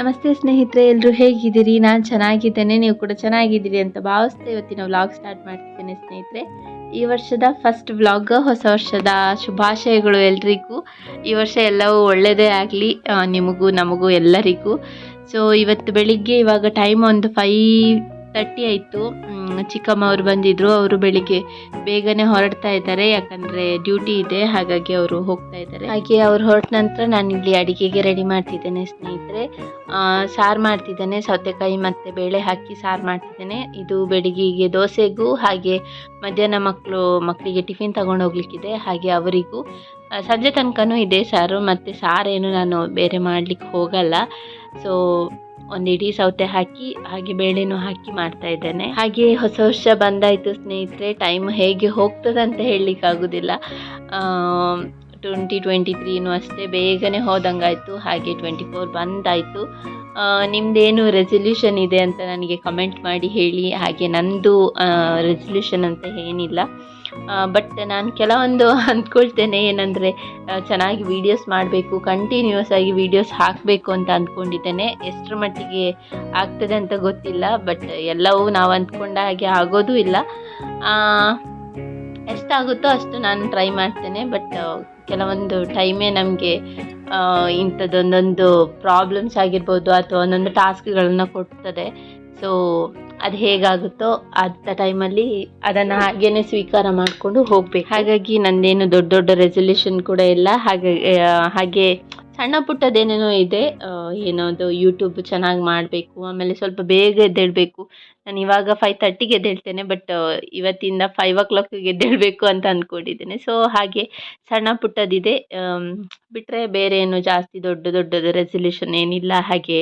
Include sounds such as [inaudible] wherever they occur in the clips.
ನಮಸ್ತೆ ಸ್ನೇಹಿತರೆ ಎಲ್ಲರೂ ಹೇಗಿದ್ದೀರಿ? ನಾನು ಚೆನ್ನಾಗಿದ್ದೇನೆ, ನೀವು ಕೂಡ ಚೆನ್ನಾಗಿದ್ದೀರಿ ಅಂತ ಭಾವಿಸ್ತಾ ಇವತ್ತಿನ ವ್ಲಾಗ್ ಸ್ಟಾರ್ಟ್ ಮಾಡ್ತಿದ್ದೇನೆ ಸ್ನೇಹಿತರೆ. ಈ ವರ್ಷದ ಫಸ್ಟ್ ವ್ಲಾಗ್ ಹೊಸ ವರ್ಷದ ಶುಭಾಶಯಗಳು ಎಲ್ರಿಗೂ. ಈ ವರ್ಷ ಎಲ್ಲವೂ ಒಳ್ಳೆಯದೇ ಆಗಲಿ ನಿಮಗೂ, ನಮಗೂ ಎಲ್ಲರಿಗೂ. ಸೊ ಇವತ್ತು ಬೆಳಿಗ್ಗೆ ಇವಾಗ ಟೈಮ್ ಒಂದು ಫೈ ತರ್ಟಿ ಆಯಿತು. ಚಿಕ್ಕಮ್ಮ ಅವರು ಬಂದಿದ್ರು, ಅವರು ಬೆಳಿಗ್ಗೆ ಬೇಗನೆ ಹೊರಡ್ತಾ ಇದ್ದಾರೆ. ಯಾಕಂದರೆ ಡ್ಯೂಟಿ ಇದೆ, ಹಾಗಾಗಿ ಅವರು ಹೋಗ್ತಾ ಇದ್ದಾರೆ. ಹಾಗೆ ಅವ್ರು ಹೊರಟ ನಂತರ ನಾನು ಇಲ್ಲಿ ಅಡಿಗೆಗೆ ರೆಡಿ ಮಾಡ್ತಿದ್ದೇನೆ ಸ್ನೇಹಿತರೆ. ಸಾರು ಮಾಡ್ತಿದ್ದೇನೆ, ಸೌತೆಕಾಯಿ ಮತ್ತು ಬೇಳೆ ಹಾಕಿ ಸಾರು ಮಾಡ್ತಿದ್ದೇನೆ. ಇದು ಬೆಳಿಗ್ಗೆಗೆ ದೋಸೆಗೂ ಹಾಗೆ ಮಧ್ಯಾಹ್ನ ಮಕ್ಕಳು ಮಕ್ಕಳಿಗೆ ಟಿಫಿನ್ ತಗೊಂಡು ಹೋಗ್ಲಿಕ್ಕಿದೆ. ಹಾಗೆ ಅವರಿಗೂ ಸಂಜೆ ತನಕನೂ ಇದೆ ಸಾರು, ಮತ್ತು ಸಾರೇನು ನಾನು ಬೇರೆ ಮಾಡ್ಲಿಕ್ಕೆ ಹೋಗಲ್ಲ. ಸೊ ಒಂದು ಇಡೀ ಸೌತೆ ಹಾಕಿ, ಹಾಗೆ ಬೇಳೆನೂ ಹಾಕಿ ಮಾಡ್ತಾ ಇದ್ದೇನೆ. ಹಾಗೆ ಹೊಸ ವರ್ಷ ಬಂದಾಯಿತು ಸ್ನೇಹಿತರೆ ಟೈಮ್ ಹೇಗೆ ಹೋಗ್ತದೆ ಅಂತ ಹೇಳಲಿಕ್ಕೆ ಆಗೋದಿಲ್ಲ ಟ್ವೆಂಟಿ ಟ್ವೆಂಟಿ ತ್ರೀನು ಅಷ್ಟೇ ಬೇಗನೆ ಹೋದಂಗಾಯಿತು, ಹಾಗೆ ಟ್ವೆಂಟಿ ಫೋರ್ ಬಂದಾಯಿತು ನಿಮ್ಮದೇನು ರೆಸೊಲ್ಯೂಷನ್ ಇದೆ ಅಂತ ನನಗೆ ಕಮೆಂಟ್ ಮಾಡಿ ಹೇಳಿ, ಹಾಗೆ ನಂದು ರೆಸೊಲ್ಯೂಷನ್ ಅಂತ ಏನಿಲ್ಲ. ಬಟ್ ನಾನು ಕೆಲವೊಂದು [laughs] ಅಂದ್ಕೊಳ್ತೇನೆ ಏನಂದರೆ ಚೆನ್ನಾಗಿ ವೀಡಿಯೋಸ್ ಮಾಡಬೇಕು ಕಂಟಿನ್ಯೂಸ್ ಆಗಿ ವೀಡಿಯೋಸ್ ಹಾಕಬೇಕು ಅಂತ ಅಂದ್ಕೊಂಡಿದ್ದೇನೆ. ಎಷ್ಟರ ಮಟ್ಟಿಗೆ ಆಗ್ತದೆ ಅಂತ ಗೊತ್ತಿಲ್ಲ ಬಟ್ ಎಲ್ಲವೂ ನಾವು ಅಂದ್ಕೊಂಡ ಹಾಗೆ ಆಗೋದೂ ಇಲ್ಲ. ಎಷ್ಟಾಗುತ್ತೋ ಅಷ್ಟು ನಾನು ಟ್ರೈ ಮಾಡ್ತೇನೆ ಬಟ್ ಕೆಲವೊಂದು ಟೈಮೇ ನಮಗೆ ಇಂಥದ್ದೊಂದೊಂದು ಪ್ರಾಬ್ಲಮ್ಸ್ ಆಗಿರ್ಬೋದು, ಅಥವಾ ಒಂದೊಂದು ಟಾಸ್ಕ್ಗಳನ್ನು ಕೊಡ್ತದೆ. ಸೊ, ಅದು ಹೇಗಾಗುತ್ತೋ ಅಂಥ ಟೈಮಲ್ಲಿ ಅದನ್ನು ಹಾಗೇನೆ ಸ್ವೀಕಾರ ಮಾಡಿಕೊಂಡು ಹೋಗ್ಬೇಕು. ಹಾಗಾಗಿ ನಂದೇನು ದೊಡ್ಡ ದೊಡ್ಡ ರೆಸೊಲ್ಯೂಷನ್ ಕೂಡ ಇಲ್ಲ. ಹಾಗೆ ಹಾಗೆ ಸಣ್ಣ ಪುಟ್ಟದೇನೇನೋ ಇದೆ. ಏನೋ ಅದು ಯೂಟ್ಯೂಬ್ ಚೆನ್ನಾಗಿ ಮಾಡಬೇಕು, ಆಮೇಲೆ ಸ್ವಲ್ಪ ಬೇಗ ಎದ್ದೇಳಬೇಕು. ನಾನು ಇವಾಗ ಫೈವ್ ತರ್ಟಿಗೆ ಎದ್ದೇಳ್ತೇನೆ ಬಟ್ ಇವತ್ತಿಂದ ಫೈವ್ ಓ ಕ್ಲಾಕಿಗೆ ಎದ್ದೇಳಬೇಕು ಅಂತ ಅಂದ್ಕೊಂಡಿದ್ದೇನೆ ಸೊ ಹಾಗೆ ಸಣ್ಣ ಪುಟ್ಟದಿದೆ. ಬಿಟ್ಟರೆ ಬೇರೆ ಏನು ಜಾಸ್ತಿ ದೊಡ್ಡ ದೊಡ್ಡದು ರೆಸೊಲ್ಯೂಷನ್ ಏನಿಲ್ಲ. ಹಾಗೆ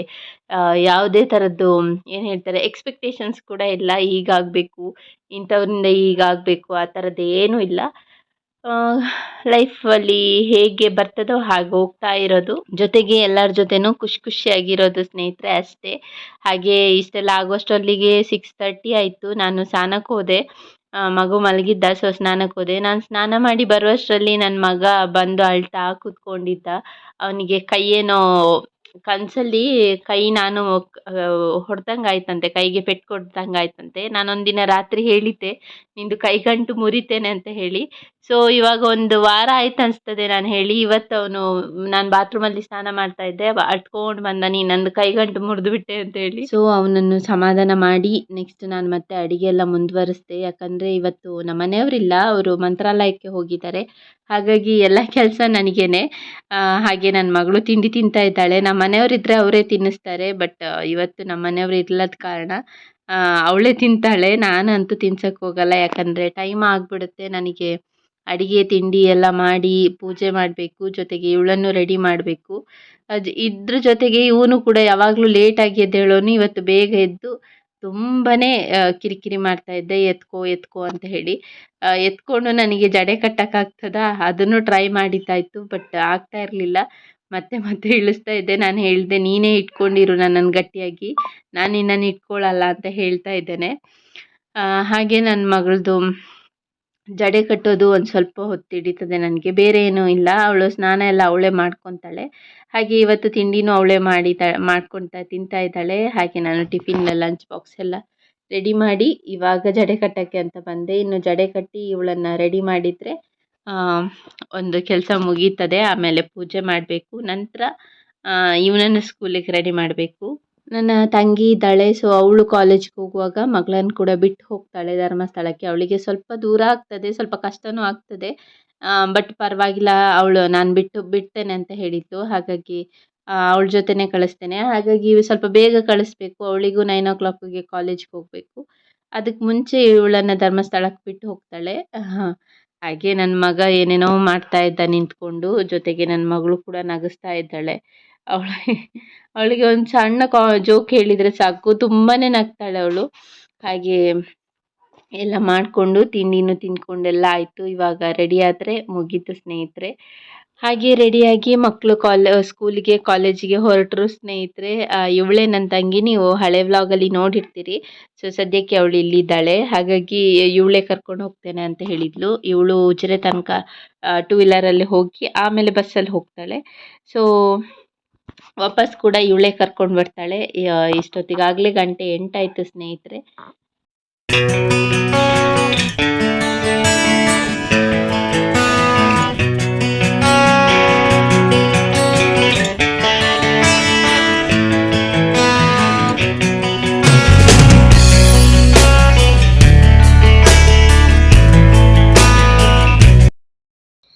ಯಾವುದೇ ಥರದ್ದು ಏನು ಹೇಳ್ತಾರೆ ಎಕ್ಸ್ಪೆಕ್ಟೇಷನ್ಸ್ ಕೂಡ ಇಲ್ಲ. ಈಗಾಗಬೇಕು ಇಂಥವ್ರಿಂದ ಈಗಾಗಬೇಕು ಆ ಥರದ್ದು ಏನೂ ಇಲ್ಲ. ಲೈಫಲ್ಲಿ ಹೇಗೆ ಬರ್ತದೋ ಹಾಗೆ ಹೋಗ್ತಾ ಇರೋದು. ಜೊತೆಗೆ ಎಲ್ಲರ ಜೊತೆನೂ ಖುಷಿ ಖುಷಿಯಾಗಿರೋದು ಸ್ನೇಹಿತರೆ ಅಷ್ಟೇ. ಹಾಗೆ ಇಷ್ಟೆಲ್ಲ ಆಗೋಷ್ಟರಲ್ಲಿಗೆ ಸಿಕ್ಸ್ ತರ್ಟಿ ಆಯಿತು. ನಾನು ಸ್ನಾನಕ್ಕೆ ಹೋದೆ. ಮಗು ಮಲಗಿದ್ದ ಸೊ ಸ್ನಾನಕ್ಕೆ ಹೋದೆ. ನಾನು ಸ್ನಾನ ಮಾಡಿ ಬರುವಷ್ಟರಲ್ಲಿ ನನ್ನ ಮಗ ಬಂದು ಅಳ್ತಾ ಕೂತ್ಕೊಂಡಿದ್ದ. ಅವನಿಗೆ ಕೈಯೇನೋ ಕನಸಲ್ಲಿ ಕೈ ನಾನು ಹೊಡೆದಂಗೆ ಆಯ್ತಂತೆ ಕೈಗೆ ಪೆಟ್ಟು ಕೊಡ್ದಂಗಾಯ್ತಂತೆ. ನಾನೊಂದಿನ ರಾತ್ರಿ ಹೇಳಿದ್ದೆ, ನಿಂದು ಕೈಗಂಟು ಮುರಿತೇನೆ ಅಂತ ಹೇಳಿ. ಸೊ ಇವಾಗ ಒಂದು ವಾರ ಆಯ್ತು ಅನಿಸ್ತದೆ ನಾನು ಹೇಳಿ. ಇವತ್ತು ಅವನು, ನಾನು ಬಾತ್ರೂಮಲ್ಲಿ ಸ್ನಾನ ಮಾಡ್ತಾ ಇದ್ದೆ ಅಟ್ಕೊಂಡು ಬಂದ, ನೀನು ನಂದು ಕೈಗಂಟು ಮುರಿದು ಬಿಟ್ಟೆ ಅಂತ ಹೇಳಿ. ಸೊ ಅವನನ್ನು ಸಮಾಧಾನ ಮಾಡಿ ನೆಕ್ಸ್ಟ್ ನಾನು ಮತ್ತೆ ಅಡಿಗೆ ಎಲ್ಲ ಮುಂದುವರಿಸ್ದೆ. ಯಾಕಂದರೆ ಇವತ್ತು ನಮ್ಮ ಮನೆಯವರಿಲ್ಲ, ಅವರು ಮಂತ್ರಾಲಯಕ್ಕೆ ಹೋಗಿದ್ದಾರೆ. ಹಾಗಾಗಿ ಎಲ್ಲ ಕೆಲಸ ನನಗೇನೆ. ಹಾಗೆ ನನ್ನ ಮಗಳು ತಿಂಡಿ ತಿಂತಾ ಇದ್ದಾಳೆ. ನಮ್ಮ ಮನೆಯವರಿದ್ದರೆ ಅವರೇ ತಿನ್ನಿಸ್ತಾರೆ, ಬಟ್ ಇವತ್ತು ನಮ್ಮ ಮನೆಯವರು ಇಲ್ಲದ ಕಾರಣ ಅವಳೇ ತಿಂತಾಳೆ. ನಾನಂತೂ ತಿನ್ಸಕ್ಕೆ ಹೋಗಲ್ಲ. ಯಾಕಂದರೆ ಟೈಮ್ ಆಗಿಬಿಡುತ್ತೆ. ನನಗೆ ಅಡಿಗೆ, ತಿಂಡಿ ಎಲ್ಲ ಮಾಡಿ ಪೂಜೆ ಮಾಡಬೇಕು. ಜೊತೆಗೆ ಇವಳನ್ನು ರೆಡಿ ಮಾಡಬೇಕು. ಇದ್ರ ಜೊತೆಗೆ ಇವನು ಕೂಡ ಯಾವಾಗಲೂ ಲೇಟಾಗಿ ಎದ್ದೇಳೋನು ಇವತ್ತು ಬೇಗ ಎದ್ದು ತುಂಬಾ ಕಿರಿಕಿರಿ ಮಾಡ್ತಾ ಇದ್ದೆ. ಎತ್ಕೋ ಎತ್ಕೋ ಅಂತ ಹೇಳಿ. ಎತ್ಕೊಂಡು ನನಗೆ ಜಡೆ ಕಟ್ಟೋಕ್ಕಾಗ್ತದಾ? ಅದನ್ನು ಟ್ರೈ ಮಾಡಿದ್ದಾಯಿತು, ಬಟ್ ಆಗ್ತಾ ಇರಲಿಲ್ಲ. ಮತ್ತೆ ಮತ್ತೆ ಇಳಿಸ್ತಾ ಇದ್ದೆ. ನಾನು ಹೇಳಿದೆ, ನೀನೇ ಇಟ್ಕೊಂಡಿರು ನನ್ನನ್ನು ಗಟ್ಟಿಯಾಗಿ. ನಾನು ನಿನ್ನನ್ನು ಇಟ್ಕೊಳ್ಳಲ್ಲ ಅಂತ ಹೇಳ್ತಾ ಇದ್ದೇನೆ. ಹಾಗೆ ನನ್ನ ಮಗಳದು ಜಡೆ ಕಟ್ಟೋದು ಒಂದು ಸ್ವಲ್ಪ ಹೊತ್ತು ಹಿಡಿತದೆ ನನಗೆ. ಬೇರೆ ಏನೂ ಇಲ್ಲ. ಅವಳು ಸ್ನಾನ ಎಲ್ಲ ಅವಳೇ ಮಾಡ್ಕೊತಾಳೆ. ಹಾಗೆ ಇವತ್ತು ತಿಂಡಿನೂ ಅವಳೇ ಮಾಡಿ ಮಾಡ್ಕೊತಾ ತಿಂತಾ ಇದ್ದಾಳೆ. ಹಾಗೆ ನಾನು ಟಿಫಿನ್ ಲಂಚ್ ಬಾಕ್ಸ್ ಎಲ್ಲ ರೆಡಿ ಮಾಡಿ ಇವಾಗ ಜಡೆ ಕಟ್ಟೋಕ್ಕೆ ಅಂತ ಬಂದೆ. ಇನ್ನು ಜಡೆ ಕಟ್ಟಿ ಇವಳನ್ನು ರೆಡಿ ಮಾಡಿದರೆ ಒಂದು ಕೆಲಸ ಮುಗೀತದೆ, ಆಮೇಲೆ ಪೂಜೆ ಮಾಡಬೇಕು. ನಂತರ ಇವನನ್ನು ಸ್ಕೂಲಿಗೆ ರೆಡಿ ಮಾಡಬೇಕು. ನನ್ನ ತಂಗಿ ಇದ್ದಾಳೆ ಸೊ ಅವಳು ಕಾಲೇಜ್ಗೆ ಹೋಗುವಾಗ ಮಗಳನ್ನು ಕೂಡ ಬಿಟ್ಟು ಹೋಗ್ತಾಳೆ ಧರ್ಮಸ್ಥಳಕ್ಕೆ. ಅವಳಿಗೆ ಸ್ವಲ್ಪ ದೂರ ಆಗ್ತದೆ, ಸ್ವಲ್ಪ ಕಷ್ಟನೂ ಆಗ್ತದೆ. ಬಟ್ ಪರವಾಗಿಲ್ಲ, ಅವಳು ನಾನು ಬಿಟ್ಟು, ಬಿಡ್ತೇನೆ ಅಂತ ಹೇಳಿದ್ದು. ಹಾಗಾಗಿ ಅವಳ ಜೊತೆನೆ ಕಳಿಸ್ತೇನೆ. ಹಾಗಾಗಿ ಸ್ವಲ್ಪ ಬೇಗ ಕಳಿಸ್ಬೇಕು. ಅವಳಿಗೂ ನೈನ್ ಓ ಕ್ಲಾಕಿಗೆ ಕಾಲೇಜ್ಗೆ ಹೋಗಬೇಕು. ಅದಕ್ಕೆ ಮುಂಚೆ ಇವಳನ್ನು ಧರ್ಮಸ್ಥಳಕ್ಕೆ ಬಿಟ್ಟು ಹೋಗ್ತಾಳೆ. ಹಾಗೆ ನನ್ನ ಮಗ ಏನೇನೋ ಮಾಡ್ತಾ ಇದ್ದ ನಿಂತ್ಕೊಂಡು, ಜೊತೆಗೆ ನನ್ನ ಮಗಳು ಕೂಡ ನಗಿಸ್ತಾ ಇದ್ದಾಳೆ. ಅವಳ, ಅವಳಿಗೆ ಒಂದು ಸಣ್ಣ ಕಾ ಜೋಕ್ ಹೇಳಿದರೆ ಸಾಕು. ತುಂಬಾ ನಗ್ತಾಳೆ ಅವಳು. ಹಾಗೆ ಎಲ್ಲ ಮಾಡಿಕೊಂಡು ತಿಂಡಿನೂ ತಿಂದ್ಕೊಂಡೆಲ್ಲ ಆಯಿತು. ಇವಾಗ ರೆಡಿ ಆದರೆ ಮುಗೀತು ಸ್ನೇಹಿತರೆ. ಹಾಗೆ ರೆಡಿಯಾಗಿ ಮಕ್ಕಳು ಕಾಲೇ, ಸ್ಕೂಲಿಗೆ, ಕಾಲೇಜಿಗೆ ಹೊರಟರು ಸ್ನೇಹಿತರೆ ಇವಳೇ ನನ್ನ ತಂಗಿ, ನೀವು ಹಳೆ ವ್ಲಾಗಲ್ಲಿ ನೋಡಿರ್ತೀರಿ. ಸೊ ಸದ್ಯಕ್ಕೆ ಅವಳು ಇಲ್ಲಿದ್ದಾಳೆ. ಹಾಗಾಗಿ ಇವಳೇ ಕರ್ಕೊಂಡು ಹೋಗ್ತೇನೆ ಅಂತ ಹೇಳಿದ್ಲು. ಇವಳು ಉಜಿರೆ ತನಕ ಟೂ ವೀಲರಲ್ಲಿ ಹೋಗಿ ಆಮೇಲೆ ಬಸ್ಸಲ್ಲಿ ಹೋಗ್ತಾಳೆ. ಸೊ ವಾಪಸ್ ಕೂಡ ಇವಳೇ ಕರ್ಕೊಂಡು ಬರ್ತಾಳೆ. ಇಷ್ಟೊತ್ತಿಗಾಗಲೇ ಗಂಟೆ ಎಂಟಾಯಿತು ಸ್ನೇಹಿತರೆ.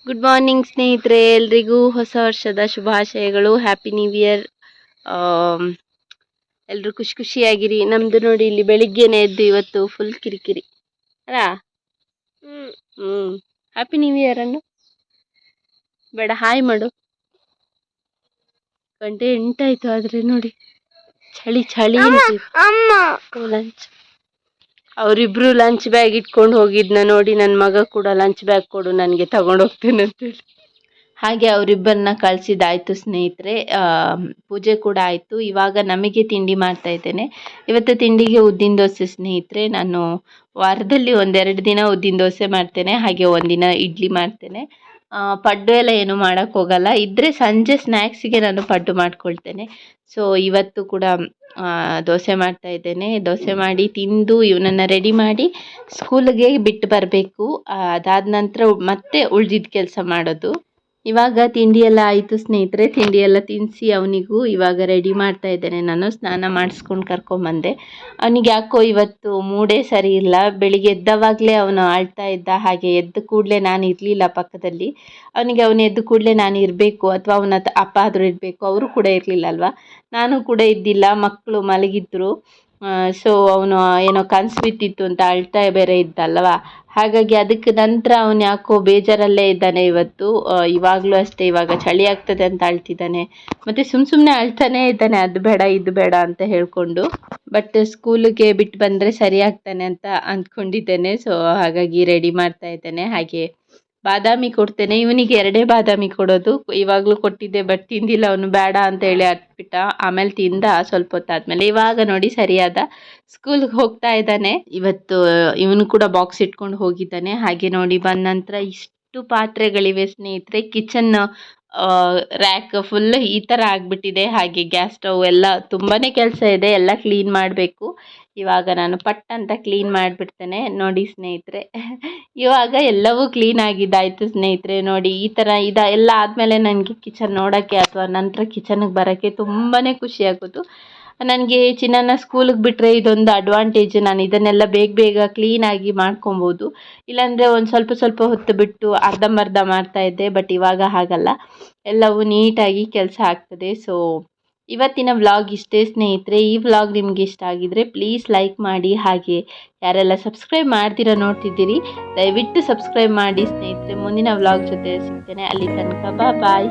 ಗುಡ್ ಮಾರ್ನಿಂಗ್ ಸ್ನೇಹಿತರೆ. ಎಲ್ರಿಗೂ ಹೊಸ ವರ್ಷದ ಶುಭಾಶಯಗಳು. ಹ್ಯಾಪಿ ನ್ಯೂ ಇಯರ್ ಎಲ್ಲರೂ ಖುಷಿ ಖುಷಿಯಾಗಿರಿ. ನಮ್ದು ನೋಡಿ ಇಲ್ಲಿ ಬೆಳಿಗ್ಗೆನೆ ಎದ್ದು ಇವತ್ತು ಫುಲ್ ಕಿರಿಕಿರಿ. ಅಲ್ಲ? ಹ್ಞೂ ಹ್ಯಾಪಿ ನ್ಯೂ ಇಯರ್ ಅನ್ನು. ಬೇಡ ಹಾಯ್ ಮಾಡು. ಗಂಟೆ ಎಂಟಾಯ್ತು ಆದರೆ ನೋಡಿ. ಚಳಿ ಚಳಿ ಲಂಚ್ ಅವರಿಬ್ರು ಲಂಚ್ ಬ್ಯಾಗ್ ಇಟ್ಕೊಂಡು ಹೋಗಿದ್ನ ನೋಡಿ. ನನ್ನ ಮಗ ಕೂಡ ಲಂಚ್ ಬ್ಯಾಗ್ ಕೊಡು ನನಗೆ ತಗೊಂಡು ಹೋಗ್ತೇನೆ ಅಂತೇಳಿ. ಹಾಗೆ ಅವರಿಬ್ಬರನ್ನ ಕಳಿಸಿದಾಯ್ತು ಸ್ನೇಹಿತರೆ. ಪೂಜೆ ಕೂಡ ಆಯಿತು. ಇವಾಗ ನಮಗೆ ತಿಂಡಿ ಮಾಡ್ತಾ ಇದ್ದೇನೆ. ಇವತ್ತು ತಿಂಡಿಗೆ ಉದ್ದಿನ ದೋಸೆ ಸ್ನೇಹಿತರೆ. ನಾನು ವಾರದಲ್ಲಿ ಒಂದೆರಡು ದಿನ ಉದ್ದಿನ ದೋಸೆ ಮಾಡ್ತೇನೆ. ಹಾಗೆ ಒಂದಿನ ಇಡ್ಲಿ ಮಾಡ್ತೇನೆ. ಪಡ್ಡು ಎಲ್ಲ ಏನು ಮಾಡೋಕ್ಕೆ ಹೋಗಲ್ಲ. ಇದ್ದರೆ ಸಂಜೆ ಸ್ನ್ಯಾಕ್ಸಿಗೆ ನಾನು ಪಡ್ಡು ಮಾಡ್ಕೊಳ್ತೇನೆ. ಸೊ ಇವತ್ತು ಕೂಡ ದೋಸೆ ಮಾಡ್ತಾ ಇದ್ದೇನೆ. ದೋಸೆ ಮಾಡಿ ತಿಂದು ಇವನನ್ನು ರೆಡಿ ಮಾಡಿ ಸ್ಕೂಲಿಗೆ ಬಿಟ್ಟು ಬರಬೇಕು. ಅದಾದ ನಂತರ ಮತ್ತೆ ಉಳ್ದಿದ್ದ ಕೆಲಸ ಮಾಡೋದು. ಇವಾಗ ತಿಂಡಿ ಎಲ್ಲ ಆಯಿತು ಸ್ನೇಹಿತರೆ ತಿಂಡಿ ಎಲ್ಲ ತಿನ್ನಿಸಿ ಅವನಿಗೂ ಇವಾಗ ರೆಡಿ ಮಾಡ್ತಾ ಇದ್ದೇನೆ. ನಾನು ಸ್ನಾನ ಮಾಡಿಸ್ಕೊಂಡು ಕರ್ಕೊಂಬಂದೆ. ಅವನಿಗೆ ಯಾಕೋ ಇವತ್ತು ಮೂಡೇ ಸರಿ ಇಲ್ಲ. ಬೆಳಿಗ್ಗೆ ಎದ್ದವಾಗಲೇ ಅವನು ಆಳ್ತಾ ಇದ್ದ ಹಾಗೆ ಎದ್ದ ಕೂಡಲೇ ನಾನು ಇರಲಿಲ್ಲ ಪಕ್ಕದಲ್ಲಿ. ಅವನಿಗೆ ಅವನು ಎದ್ದ ಕೂಡಲೇ ನಾನು ಇರಬೇಕು ಅಥವಾ ಅವನ ಅಪ್ಪ ಆದರೂ ಇರಬೇಕು, ಅವರು ಕೂಡ ಇರಲಿಲ್ಲ ಅಲ್ವಾ? ನಾನು ಕೂಡ ಇದ್ದಿಲ್ಲ, ಮಕ್ಕಳು ಮಲಗಿದ್ರು. ಸೊ ಅವನು ಏನೋ ಕನಸು ಬಿದ್ದಿತ್ತು ಅಂತ ಅಳ್ತಾ ಬೇರೆ ಇದ್ದಲ್ವಾ ಹಾಗಾಗಿ ಅದಕ್ಕೆ ನಂತರ ಅವನು ಯಾಕೋ ಬೇಜಾರಲ್ಲೇ ಇದ್ದಾನೆ ಇವತ್ತು. ಇವಾಗಲೂ ಅಷ್ಟೇ ಇವಾಗ ಚಳಿ ಆಗ್ತದೆ ಅಂತ ಅಳ್ತಿದ್ದಾನೆ. ಮತ್ತು ಸುಮ್ಮ ಸುಮ್ಮನೆ ಅಳ್ತಾನೇ ಇದ್ದಾನೆ, ಅದು ಬೇಡ, ಇದು ಬೇಡ ಅಂತ ಹೇಳಿಕೊಂಡು. ಬಟ್ ಸ್ಕೂಲಿಗೆ ಬಿಟ್ಟು ಬಂದರೆ ಸರಿ ಆಗ್ತಾನೆ ಅಂತ ಅಂದ್ಕೊಂಡಿದ್ದೇನೆ. ಸೊ ಹಾಗಾಗಿ ರೆಡಿ ಮಾಡ್ತಾ ಇದ್ದೇನೆ. ಹಾಗೆ ಬಾದಾಮಿ ಕೊಡ್ತೇನೆ. ಇವನಿಗೆ ಎರಡೇ ಬಾದಾಮಿ ಕೊಡೋದು. ಇವಾಗಲೂ ಕೊಟ್ಟಿದ್ದೆ ಬಟ್ ತಿಂದಿಲ್ಲ. ಅವನು ಬೇಡ ಅಂತ ಹೇಳಿ ಹತ್ಬಿಟ್ಟ ಆಮೇಲೆ ತಿಂದ, ಸ್ವಲ್ಪ ಹೊತ್ತಾದ್ಮೇಲೆ. ಇವಾಗ ನೋಡಿ ಸರಿಯಾದ ಸ್ಕೂಲ್ಗೆ ಹೋಗ್ತಾ ಇದ್ದಾನೆ. ಇವತ್ತು, ಇವನು ಕೂಡ ಬಾಕ್ಸ್ ಇಟ್ಕೊಂಡು ಹೋಗಿದ್ದಾನೆ. ಹಾಗೆ ನೋಡಿ ಬಂದ ನಂತರ ಇಷ್ಟು ಪಾತ್ರೆಗಳಿವೆ ಸ್ನೇಹಿತರೆ. ಕಿಚನ್ ರ್ಯಾಕ್ ಫುಲ್ ಈ ಥರ ಆಗಿಬಿಟ್ಟಿದೆ. ಹಾಗೆ ಗ್ಯಾಸ್ ಸ್ಟವ್ ಎಲ್ಲ ತುಂಬಾ ಕೆಲಸ ಇದೆ. ಎಲ್ಲ ಕ್ಲೀನ್ ಮಾಡಬೇಕು. ಇವಾಗ ನಾನು ಪಟ್ ಅಂತ ಕ್ಲೀನ್ ಮಾಡಿಬಿಡ್ತೇನೆ. ನೋಡಿ ಸ್ನೇಹಿತರೆ. ಇವಾಗ ಎಲ್ಲವೂ ಕ್ಲೀನ್ ಆಗಿದ್ದಾಯಿತು ಸ್ನೇಹಿತರೆ. ನೋಡಿ ಈ ಥರ ಇದ ಎಲ್ಲ ಆದಮೇಲೆ ನನಗೆ ಕಿಚನ್ ನೋಡೋಕ್ಕೆ ಅಥವಾ ನಂತರ ಕಿಚನ್ಗೆ ಬರೋಕ್ಕೆ ತುಂಬಾ ಖುಷಿ ಆಗೋದು. ನನಗೆ ಚಿನ್ನನ ಸ್ಕೂಲಿಗೆ ಬಿಟ್ಟರೆ ಇದೊಂದು ಅಡ್ವಾಂಟೇಜ್ ನಾನು ಇದನ್ನೆಲ್ಲ ಬೇಗ ಬೇಗ ಕ್ಲೀನಾಗಿ ಮಾಡ್ಕೊಬೋದು. ಇಲ್ಲಾಂದರೆ ಒಂದು ಸ್ವಲ್ಪ ಸ್ವಲ್ಪ ಹೊತ್ತು ಬಿಟ್ಟು ಅರ್ಧಂಬರ್ಧ ಮಾಡ್ತಾ ಇದ್ದೆ ಬಟ್ ಇವಾಗ ಹಾಗಲ್ಲ. ಎಲ್ಲವೂ ನೀಟಾಗಿ ಕೆಲಸ ಆಗ್ತದೆ. ಸೊ ಇವತ್ತಿನ ವ್ಲಾಗ್ ಇಷ್ಟೇ ಸ್ನೇಹಿತರೆ. ಈ ವ್ಲಾಗ್ ನಿಮಗೆ ಇಷ್ಟ ಆಗಿದ್ರೆ ಪ್ಲೀಸ್ ಲೈಕ್ ಮಾಡಿ. ಹಾಗೆ ಯಾರೆಲ್ಲ ಸಬ್ಸ್ಕ್ರೈಬ್ ಮಾಡ್ತೀರಾ ನೋಡ್ತಿದ್ದೀರಿ, ದಯವಿಟ್ಟು ಸಬ್ಸ್ಕ್ರೈಬ್ ಮಾಡಿ. ಸ್ನೇಹಿತರೆ, ಮುಂದಿನ ವ್ಲಾಗ್ ಜೊತೆ ಸಿಗ್ತೇನೆ. ಅಲ್ಲಿ ತನಕ ಬಾಯ್